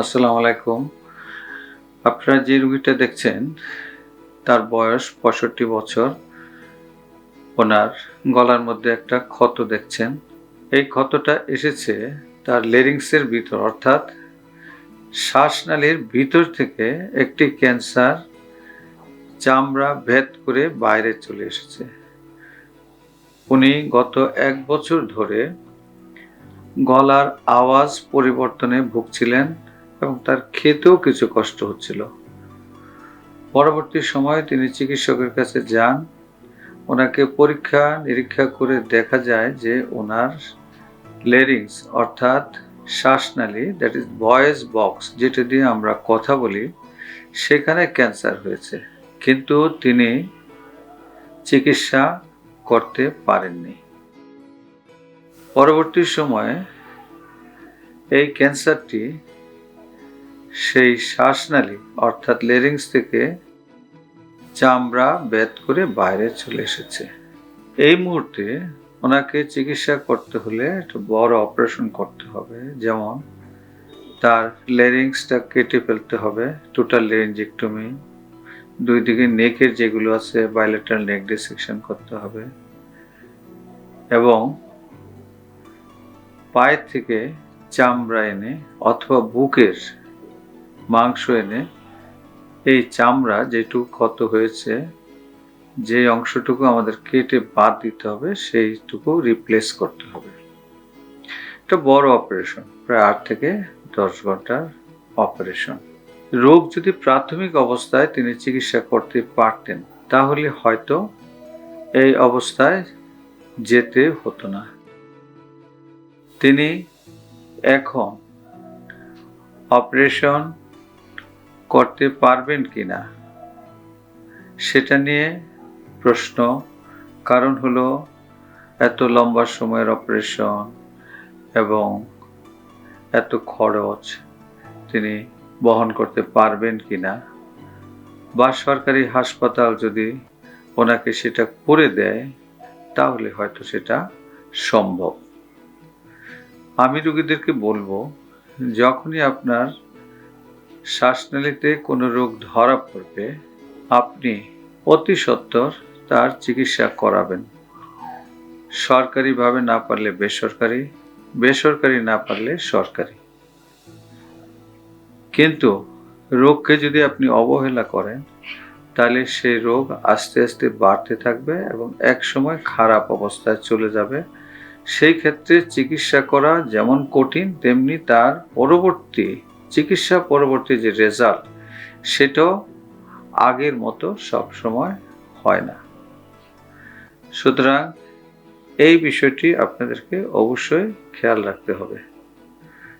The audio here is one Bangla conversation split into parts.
আসসালামু আলাইকুম। আপনারা যে রুগীটা দেখছেন, তার বয়স পঁয়ষট্টি বছর। ওনার গলার মধ্যে একটা ক্ষত দেখছেন। এই ক্ষতটা এসেছে তার লেরিংসের ভিতর, অর্থাৎ শ্বাসনালীর ভিতর থেকে একটি ক্যান্সার চামড়া ভেদ করে বাইরে চলে এসেছে। উনি গত এক বছর ধরে গলার আওয়াজ পরিবর্তনে ভুগছিলেন। এবং তার খেতেও কিছু কষ্ট হচ্ছিল। পরবর্তী সময়ে তিনি চিকিৎসকের কাছে যান। ওনাকে পরীক্ষা নিরীক্ষা করে দেখা যায় যে ওনার লেরিংস অর্থাৎ শ্বাসনালী দ্যাট ইজ ভয়েস বক্স যেটা দিয়ে আমরা কথা বলি, সেখানে ক্যান্সার হয়েছে। কিন্তু তিনি চিকিৎসা করতে পারেননি। পরবর্তী সময়ে এই ক্যান্সারটি সেই শ্বাসনালী অর্থাৎ লেরিংস থেকে চামড়া বেদ করে বাইরে চলে এসেছে। এই মুহূর্তে ওনাকে চিকিৎসা করতে হলে একটা বড় অপারেশন করতে হবে। যেমন তার লেরিংসটা কেটে ফেলতে হবে, টোটাল লেরিঞ্জেক্টমি দুই দিকে নেকের যেগুলো আছে বাইলেটারাল নেক ডিসেকশন করতে হবে এবং পায়ের থেকে চামড়া এনে অথবা বুকের মাংস এনে এই চামড়া যেটুকু ক্ষত হয়েছে, যে অংশটুকু আমাদের কেটে বাদ দিতে হবে, সেইটুকু রিপ্লেস করতে হবে। এটা বড় অপারেশন প্রায় আট থেকে দশ ঘণ্টার অপারেশন রোগ যদি প্রাথমিক অবস্থায় তিনি চিকিৎসা করতে পারতেন, তাহলে হয়তো এই অবস্থায় যেতে হতো না। তিনি এখন অপারেশন করতে পারবেন কি না? সেটা নিয়ে প্রশ্ন। কারণ হলো, এত লম্বা সময়ের অপারেশন এবং এত খরচ তিনি বহন করতে পারবেন কি না? বা সরকারি হাসপাতাল যদি ওনাকে সেটা করে দেয়, তাহলে হয়তো সেটা সম্ভব। আমি রুগীদেরকে বলব, যখনই আপনার শ্বাসনালীতে কোনো রোগ ধরা পড়বে, আপনি অতি সত্বর তার চিকিৎসা করাবেন। সরকারিভাবে না পারলে বেসরকারি বেসরকারি না পারলে সরকারি। কিন্তু রোগকে যদি আপনি অবহেলা করেন, তাহলে সেই রোগ আস্তে আস্তে বাড়তে থাকবে এবং এক সময় খারাপ অবস্থায় চলে যাবে। সেই ক্ষেত্রে চিকিৎসা করা যেমন কঠিন, তেমনি তার পরবর্তী চিকিৎসা পরবর্তী যে রেজাল্ট সেটাও আগের মতো সবসময় হয় না। সুতরাং এই বিষয়টি আপনাদেরকে অবশ্যই খেয়াল রাখতে হবে।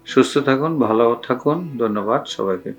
সুস্থ থাকুন, ভালো থাকুন, ধন্যবাদ সবাইকে।